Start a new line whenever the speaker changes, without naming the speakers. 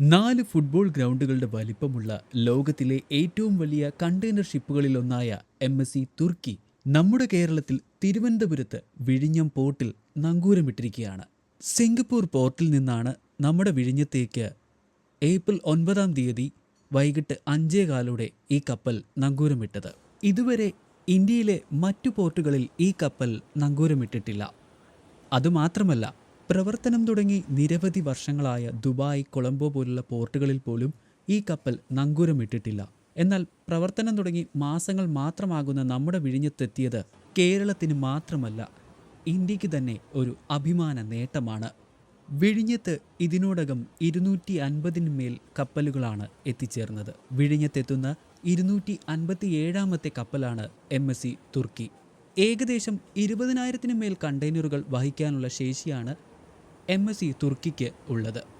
നാല് ഫുട്ബോൾ ഗ്രൗണ്ടുകളുടെ വലിപ്പമുള്ള ലോകത്തിലെ ഏറ്റവും വലിയ കണ്ടെയ്നർ ഷിപ്പുകളിലൊന്നായ എം എസ് സി തുർക്കി നമ്മുടെ കേരളത്തിൽ തിരുവനന്തപുരത്ത് വിഴിഞ്ഞം പോർട്ടിൽ നങ്കൂരമിട്ടിരിക്കുകയാണ്. സിംഗപ്പൂർ പോർട്ടിൽ നിന്നാണ് നമ്മുടെ വിഴിഞ്ഞത്തേക്ക് ഏപ്രിൽ ഒൻപതാം തീയതി വൈകിട്ട് അഞ്ചേ കാലോടെ ഈ കപ്പൽ നങ്കൂരമിട്ടത്. ഇതുവരെ ഇന്ത്യയിലെ മറ്റു പോർട്ടുകളിൽ ഈ കപ്പൽ നങ്കൂരമിട്ടിട്ടില്ല. അതുമാത്രമല്ല പ്രവർത്തനം തുടങ്ങി നിരവധി വർഷങ്ങളായ ദുബായ് കൊളംബോ പോലുള്ള പോർട്ടുകളിൽ പോലും ഈ കപ്പൽ നങ്കൂരമിട്ടിട്ടില്ല. എന്നാൽ പ്രവർത്തനം തുടങ്ങി മാസങ്ങൾ മാത്രമാകുന്ന നമ്മുടെ വിഴിഞ്ഞത്തെത്തിയത് കേരളത്തിന് മാത്രമല്ല ഇന്ത്യയ്ക്ക് തന്നെ ഒരു അഭിമാന നേട്ടമാണ്. വിഴിഞ്ഞത്ത് ഇതിനോടകം ഇരുന്നൂറ്റി അൻപതിന് മേൽ കപ്പലുകളാണ് എത്തിച്ചേർന്നത്. വിഴിഞ്ഞത്തെത്തുന്ന ഇരുന്നൂറ്റി അൻപത്തി ഏഴാമത്തെ കപ്പലാണ് എം എസ് സി തുർക്കി. ഏകദേശം ഇരുപതിനായിരത്തിന് മേൽ കണ്ടെയ്നറുകൾ വഹിക്കാനുള്ള ശേഷിയാണ് എം എസ് സി തുർക്കിക്ക് ഉള്ളത്.